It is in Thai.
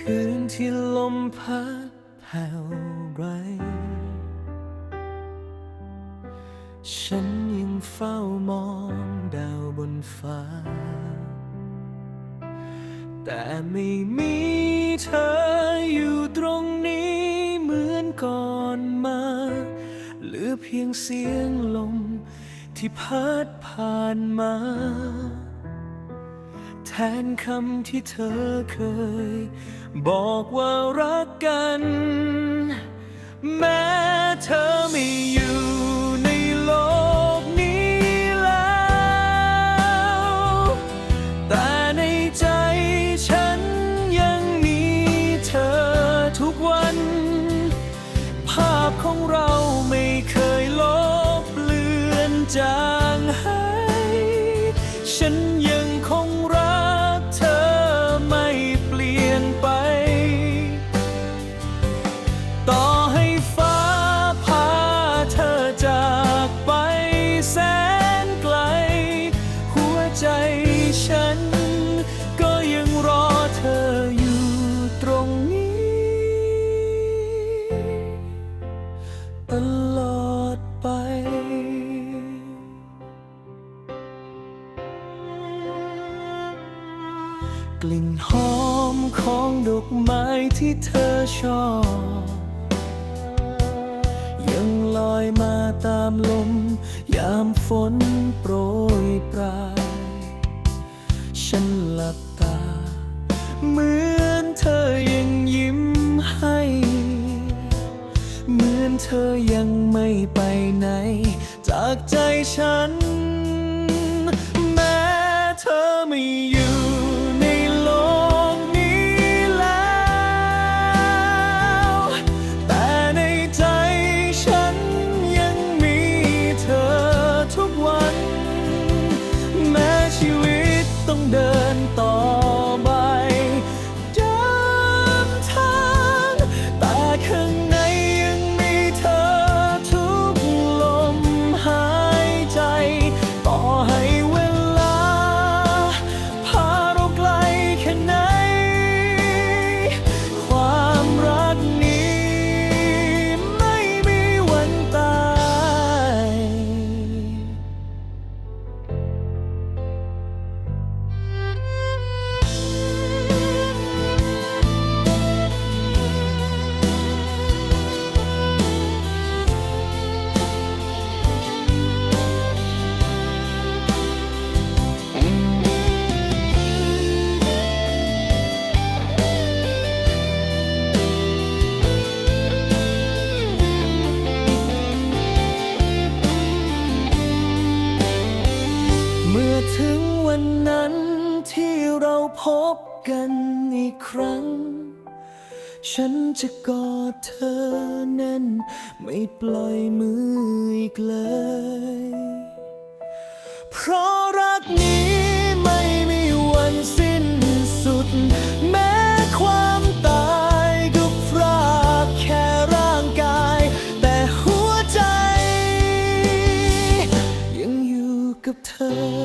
คืนที่ลมพัดแผ่วไร ฉันยังเฝ้ามองดาวบนฟ้า แต่ไม่มีเธออยู่ตรงนี้เหมือนก่อนมา เหลือเพียงเสียงลมที่พัดผ่านมา นคำที่เธอเคย บอกว่ารักกัน แม้เธอไม่อยู่ในโลกนี้แล้ว แต่ในใจฉันยังมีเธอทุกวัน ภาพของเราไม่เคยลบเลือนจางหายฉันยังคง ฉัน ก็ยังรอเธออยู่ตรงนี้ ตลอดไปกลิ่นหอมของดอกไม้ที่เธอชอบ ยังลอยมาตามลม ยามฝนโปรยปลาย ฉันหลับตา เหมือนเธอยังยิ้มให้ เหมือนเธอยังไม่ไปไหน จากใจฉัน แม้เธอไม่อยู่ นต่อ เราพบกันอีกครั้ง ฉันจะกอดเธอแน่น ไม่ปล่อยมืออีกเลย เพราะรักนี้ไม่มีวันสิ้นสุด แม้ความตายก็พรากแค่ร่างกาย แต่หัวใจ ยังอยู่กับเธอ